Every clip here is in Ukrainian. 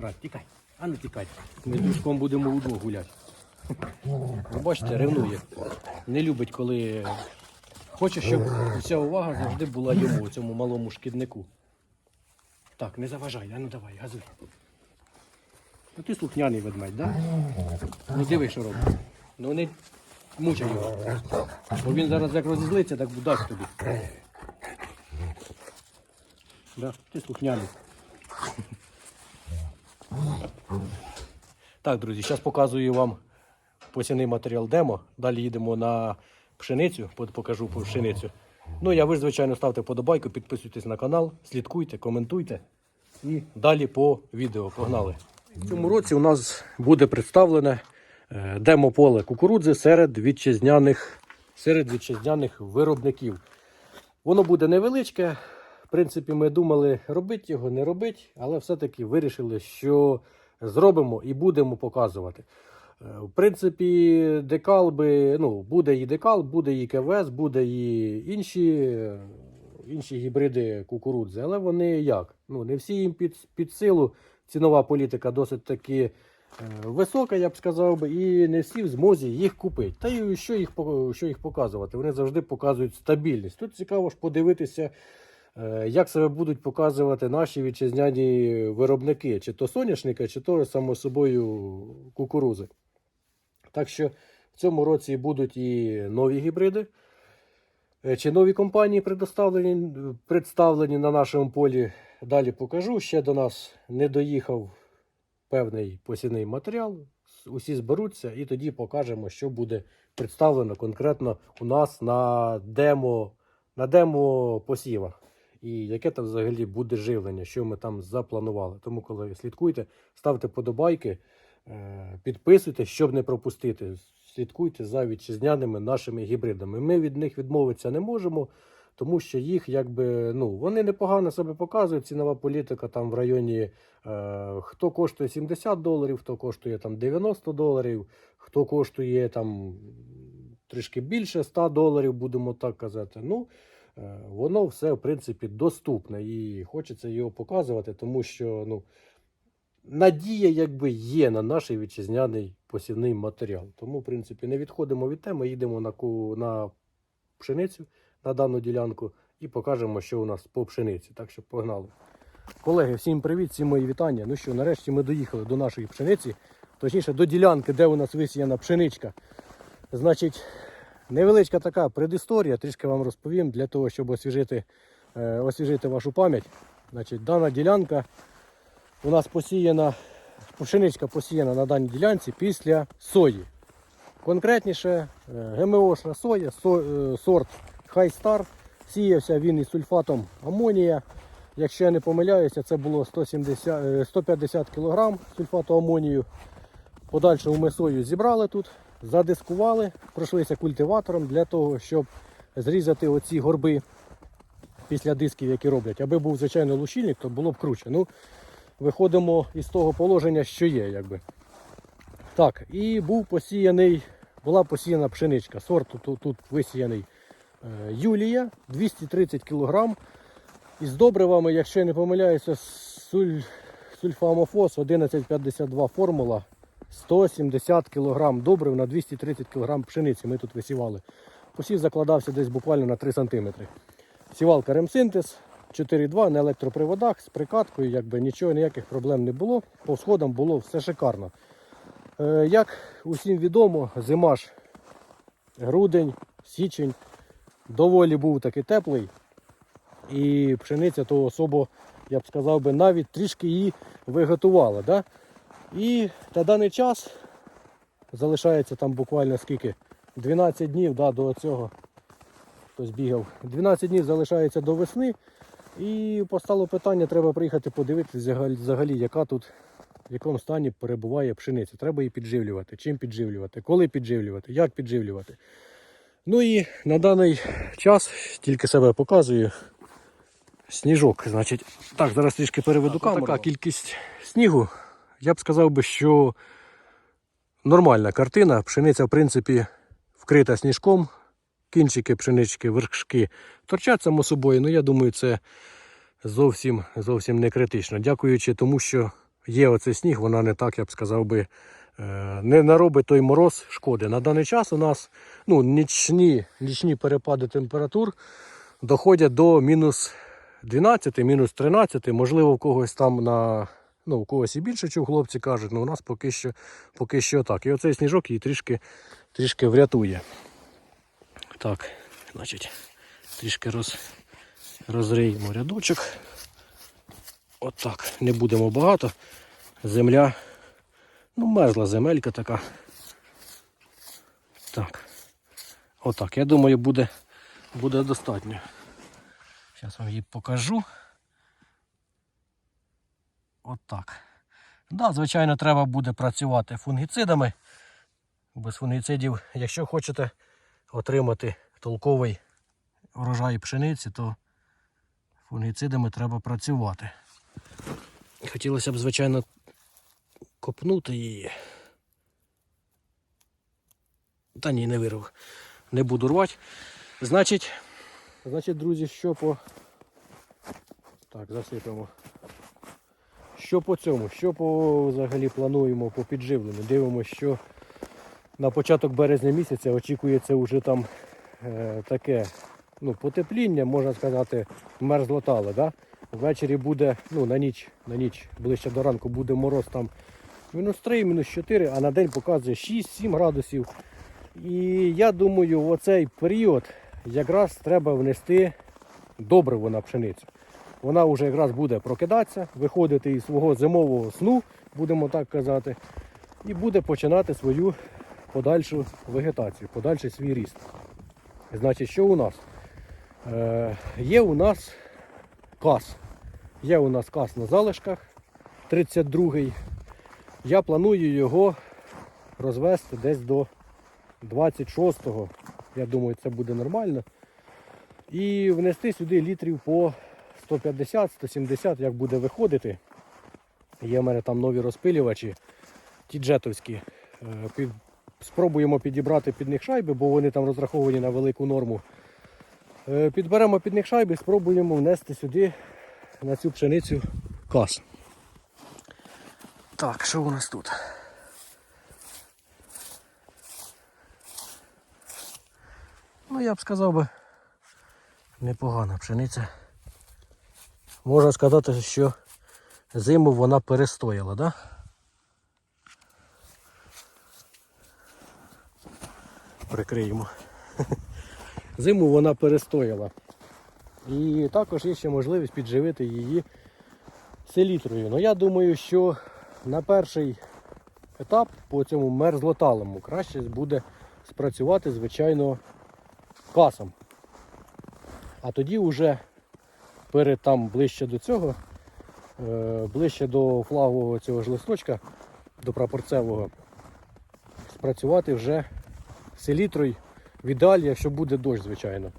Рад, тікай. А не тікай. Ми з дружком будемо удвох гуляти. Ви бачите, ревнує. Не любить, коли хоче, щоб вся увага завжди була йому, цьому малому шкіднику. Так, не заважай, а ну давай, газуй. Ну ти слухняний ведмедь, да? Ну диви, що робить. Ну не мучай його. Бо він зараз як розізлиться, так дасть тобі. Да, ти слухняний. Так, друзі, зараз показую вам посівний матеріал демо. Далі їдемо на пшеницю, покажу пшеницю. Ну, я ви ж, звичайно, ставте подобайку, підписуйтесь на канал, слідкуйте, коментуйте. І далі по відео погнали. В цьому році у нас буде представлене е, демо-поле кукурудзи серед вітчизняних, серед вітчизняних виробників. Воно буде невеличке. Принципі, ми думали робити його, не робити, але все-таки вирішили, що зробимо і будемо показувати. Е, В принципі, декал би, ну, буде і декал, буде і КВС, буде і інші, е, інші гібриди кукурудзи. Але вони як? Ну, не всі їм під, під силу. Цінова політика досить таки е, висока, я б сказав би, і не всі в змозі їх купити. Та й що їх, що їх показувати? Вони завжди показують стабільність. Тут цікаво ж подивитися, як себе будуть показувати наші вітчизняні виробники, чи то соняшника, чи то само собою кукурузи. Так що в цьому році будуть і нові гібриди. Е, Чи нові компанії предоставлені, представлені на нашому полі, далі покажу. Ще до нас не доїхав певний посівний матеріал. Усі зберуться і тоді покажемо, що буде представлено конкретно у нас на демо, на демо посівах. І яке там взагалі буде живлення, що ми там запланували. Тому, коли слідкуйте, ставте подобайки, е, підписуйтесь, щоб не пропустити. Слідкуйте за вітчизняними нашими гібридами. Ми від них відмовитися не можемо, тому що їх якби ну вони непогано себе показують. Цінова політика там в районі е, хто коштує 70 доларів, хто коштує там 90 доларів, хто коштує там трішки більше 100 доларів, будемо так казати. Ну воно все в принципі доступне і хочеться його показувати, тому що ну. Надія якби є на наш вітчизняний посівний матеріал. Тому, в принципі, не відходимо від теми, їдемо на, на пшеницю на дану ділянку і покажемо, що у нас по пшениці. Так що погнали. Колеги, всім привіт, всім мої вітання. Ну що, нарешті ми доїхали до нашої пшениці, точніше до ділянки, де у нас висіяна пшеничка. Значить, невеличка така предісторія, трішки вам розповім для того, щоб освіжити, е, освіжити вашу пам'ять. Значить, дана ділянка у нас посіяна, пшеничка посіяна на даній ділянці після сої. Конкретніше, е, ГМОшна соя, со- е, сорт Хайстар. Сіявся він із сульфатом амонія. Якщо я не помиляюся, це було 170, е, 150 кг сульфату амонію. В Подальшому ми сою зібрали тут, задискували, пройшлися культиватором для того, щоб зрізати оці горби після дисків, які роблять. Аби був звичайно лущильник, то було б круче. Ну, виходимо із того положення, що є. Якби. Так, і був посіяний, була посіяна пшеничка. Сорт тут, тут висіяний е, Юлія 230 кг. Із добривами, якщо я не помиляюся, суль, сульфамофос 1152 формула 170 кг добрив на 230 кг пшениці. Ми тут висівали. Посів закладався десь буквально на 3 см. Сівалка ремсинтез 4.2 на електроприводах з прикаткою, якби нічого, ніяких проблем не було. По сходам було все шикарно. Е, як усім відомо, зима ж грудень, січень доволі був такий теплий. І пшениця то особо, я б сказав би, навіть трішки її виготувала. Да? І на даний час залишається там буквально скільки? 12 днів да, до цього. Хтось бігав. 12 днів залишається до весни. І постало питання, треба приїхати подивитися взагалі, яка тут, в якому стані перебуває пшениця. Треба її підживлювати. Чим підживлювати, коли підживлювати, як підживлювати. Ну і на даний час тільки себе показую. Сніжок, значить, так, зараз трішки переведу камеру. Така кількість снігу. Я б сказав би, що нормальна картина. Пшениця, в принципі, вкрита сніжком. Кінчики пшенички, вершки торчать само собою. Ну, я думаю, це зовсім, зовсім не критично. Дякуючи тому, що є оцей сніг, вона не так, я б сказав би, е, не наробить той мороз шкоди. На даний час у нас ну, нічні, нічні перепади температур доходять до мінус 12, мінус 13, можливо, в когось там на. Ну, у когось і більше, чув, хлопці кажуть, ну у нас поки що, поки що так. І оцей сніжок її трішки, трішки врятує. Так, значить, трішки роз, розриємо рядочок. Отак. Не будемо багато. Земля. Ну, мерзла земелька така. Так. Отак. Я думаю, буде, буде достатньо. Зараз вам її покажу. Отак. Да, звичайно, треба буде працювати фунгіцидами. Без фунгіцидів, якщо хочете отримати толковий врожай пшениці, то фунгіцидами треба працювати. Хотілося б, звичайно, копнути її. Та ні, не вирвав. Не буду рвати. Значить, значить, друзі, що по. Так, засипемо. Що по цьому? Що по взагалі плануємо по підживленню? Дивимося, що на початок березня місяця очікується вже там е, таке ну, потепління, можна сказати, мерзлотале. Да? Ввечері буде, ну на ніч, на ніч, ближче до ранку буде мороз там мінус 3, мінус 4, а на день показує 6-7 градусів. І я думаю, в оцей період якраз треба внести добриво на пшеницю. Вона вже якраз буде прокидатися, виходити із свого зимового сну, будемо так казати, і буде починати свою подальшу вегетацію, подальший свій ріст. Значить, що у нас? Е, є у нас кас. Є у нас кас на залишках 32-й. Я планую його розвести десь до 26-го. Я думаю, це буде нормально. І внести сюди літрів по 150-170, як буде виходити. Є в мене там нові розпилювачі, ті джетовські. Е, Під, спробуємо підібрати під них шайби, бо вони там розраховані на велику норму. Е, Підберемо під них шайби, спробуємо внести сюди на цю пшеницю кас. Так, що у нас тут? Ну, я б сказав би, непогана пшениця. Можна сказати, що зиму вона перестояла, да? Прикриємо. Зиму вона перестояла. І також є ще можливість підживити її селітрою. Ну я думаю, що на перший етап по цьому мерзлоталому краще буде спрацювати, звичайно, касом. А тоді вже перед там ближче до цього, е, ближче до флагового цього ж листочка, до прапорцевого, спрацювати вже селітрою в ідеалі, якщо буде дощ, звичайно.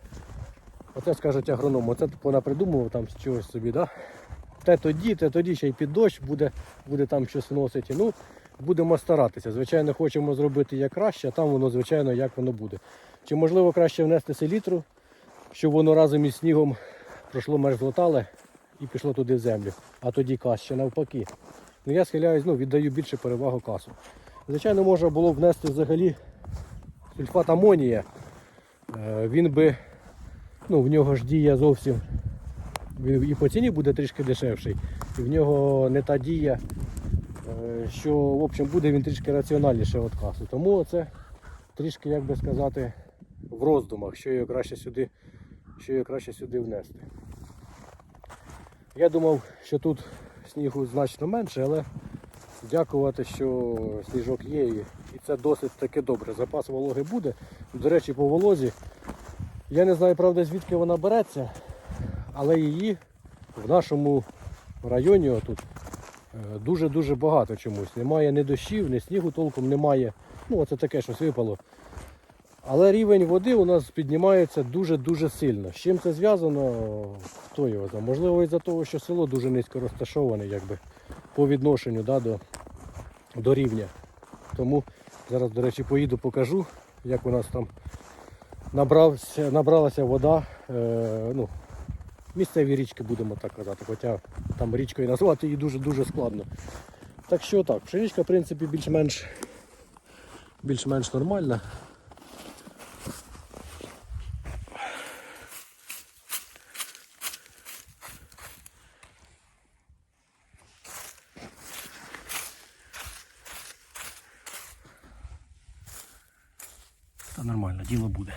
Оце скажуть агроном, оце вона придумував там чогось собі, да? Те тоді, те тоді ще й під дощ буде, буде там щось вносити. Ну, будемо старатися. Звичайно, хочемо зробити як краще, а там воно, звичайно, як воно буде. Чи можливо краще внести селітру, щоб воно разом із снігом пройшло мерзлотале і пішло туди в землю. А тоді кас ще навпаки. Ну я схиляюсь, ну, віддаю більше перевагу касу. Звичайно, можна було б внести взагалі сульфат амонія. Е, Він би, ну, в нього ж дія зовсім. Він і по ціні буде трішки дешевший. І в нього не та дія, е, що в общем, буде він трішки раціональніше від касу. Тому це трішки, як би сказати, в роздумах, що його краще сюди, що його краще сюди внести. Я думав, що тут снігу значно менше, але дякувати, що сніжок є і це досить таки добре. Запас вологи буде. До речі, по волозі. Я не знаю, правда, звідки вона береться, але її в нашому районі отут е, дуже-дуже багато чомусь. Немає ні дощів, ні снігу толком немає. Ну, оце таке щось випало. Але рівень води у нас піднімається дуже-дуже сильно. З чим це зв'язано, хто його знає. Можливо, із-за того, що село дуже низько розташоване якби, по відношенню да, до, до рівня. Тому зараз, до речі, поїду, покажу, як у нас там набрався, набралася вода. Е, ну, місцеві річки, будемо так казати, хоча там річкою назвати її дуже-дуже складно. Так що так, пшеничка, в принципі, більш-менш більш-менш нормальна. Та нормально, діло буде.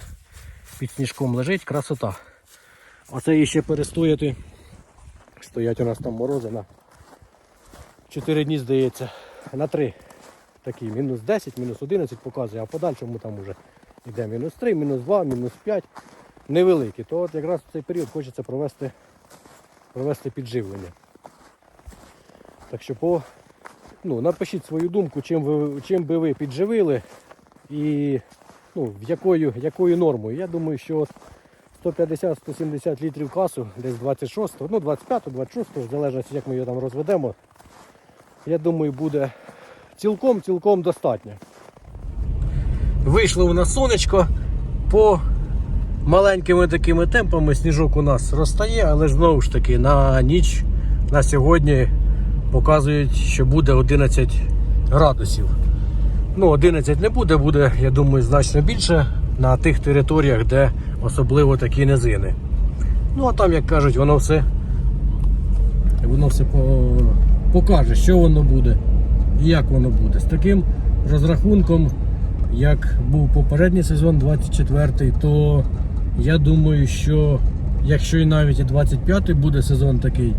Під сніжком лежить, красота. Оце її ще перестояти. Стоять у нас там морози на 4 дні, здається, на 3. Такі, мінус 10, мінус 11 показує, а подальшому там вже йде мінус 3, мінус 2, мінус 5. Невеликі. То от якраз в цей період хочеться провести, провести підживлення. Так що по, ну, напишіть свою думку, чим, ви, чим би ви підживили і ну, якою, якою нормою. Я думаю, що 150-170 літрів касу, десь 26, ну 25-26, в залежності, як ми його там розведемо, я думаю, буде цілком-цілком достатньо. Вийшло у нас сонечко по маленькими такими темпами сніжок у нас розтає, але знову ж таки на ніч на сьогодні показують, що буде 11 градусів. Ну, 11 не буде, буде, я думаю, значно більше на тих територіях, де особливо такі низини. Ну, а там, як кажуть, воно все, воно все покаже, що воно буде і як воно буде. З таким розрахунком, як був попередній сезон 24 то я думаю, що якщо і навіть і 25-й буде сезон такий,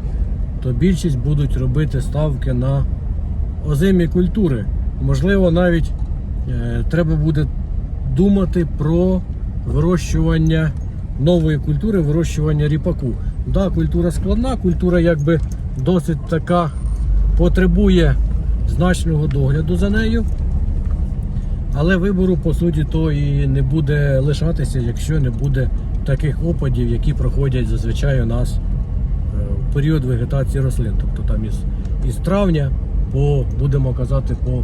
то більшість будуть робити ставки на озимі культури. Можливо, навіть е, треба буде думати про вирощування нової культури, вирощування ріпаку. Да, культура складна, культура якби досить така потребує значного догляду за нею. Але вибору, по суті, то і не буде лишатися, якщо не буде таких опадів, які проходять зазвичай у нас е, в період вегетації рослин. Тобто там із, із травня по, будемо казати, по,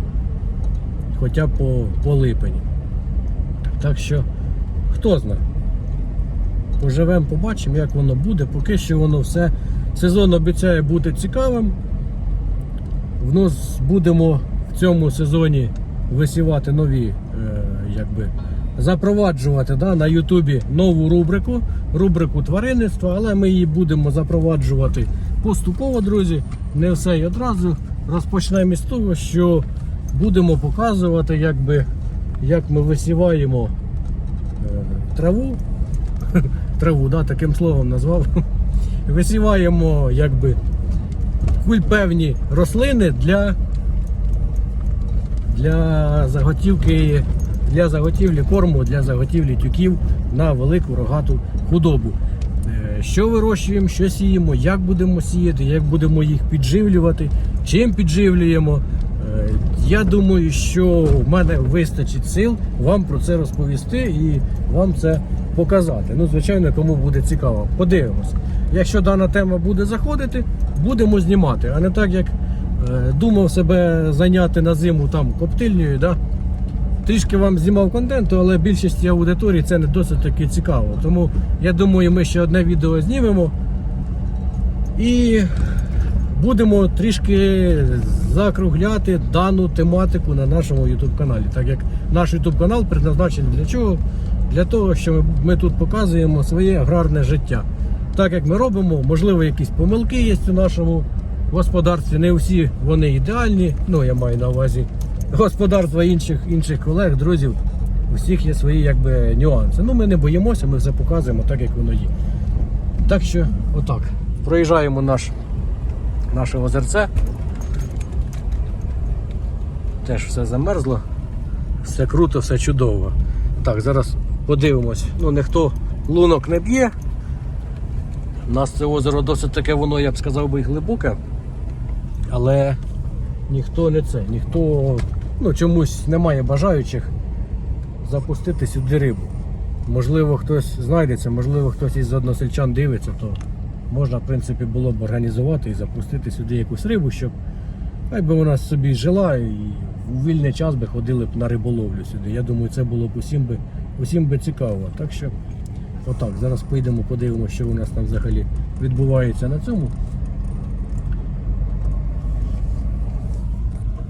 хоча б по, по липень. Так що, хто знає. Поживемо, побачимо, як воно буде. Поки що воно все. Сезон обіцяє бути цікавим. В нас будемо в цьому сезоні висівати нові, е, якби, запроваджувати да, на Ютубі нову рубрику, рубрику тваринництва, але ми її будемо запроваджувати поступово, друзі. Не все і одразу. Розпочнемо з того, що будемо показувати, якби, як ми висіваємо е, траву. Траву, да, таким словом назвав. Висіваємо куль певні рослини для, для заготівки, для заготівлі корму, для заготівлі тюків на велику рогату худобу. Е, Що вирощуємо, що сіємо, як будемо сіяти, як будемо їх підживлювати, чим підживлюємо. Е, Я думаю, що в мене вистачить сил вам про це розповісти і вам це показати. Ну, звичайно, кому буде цікаво. Подивимось. Якщо дана тема буде заходити, будемо знімати. А не так, як е, думав себе зайняти на зиму там коптильнею. Да? Трішки вам знімав контенту, але більшості аудиторії це не досить таки цікаво. Тому я думаю, ми ще одне відео знімемо. І будемо трішки закругляти дану тематику на нашому YouTube каналі. Так як наш YouTube канал предназначений для чого? Для того, що ми, тут показуємо своє аграрне життя. Так як ми робимо, можливо, якісь помилки є у нашому господарстві. Не всі вони ідеальні. Ну, я маю на увазі господарства інших, інших колег, друзів. У всіх є свої якби, нюанси. Ну, ми не боїмося, ми все показуємо так, як воно є. Так що, отак. Проїжджаємо наш, наше озерце. Теж все замерзло, все круто, все чудово. Так, зараз подивимось. Ну, ніхто лунок не б'є. У нас це озеро досить таке, воно, я б сказав би, глибоке. Але ніхто не це, ніхто ну, чомусь немає бажаючих запустити сюди рибу. Можливо, хтось знайдеться, можливо, хтось із односельчан дивиться, то можна, в принципі, було б організувати і запустити сюди якусь рибу, щоб хай би вона собі жила і у вільний час би ходили б на риболовлю сюди. Я думаю, це було б усім би, усім би цікаво. Так що, отак, зараз поїдемо, подивимося, що у нас там взагалі відбувається на цьому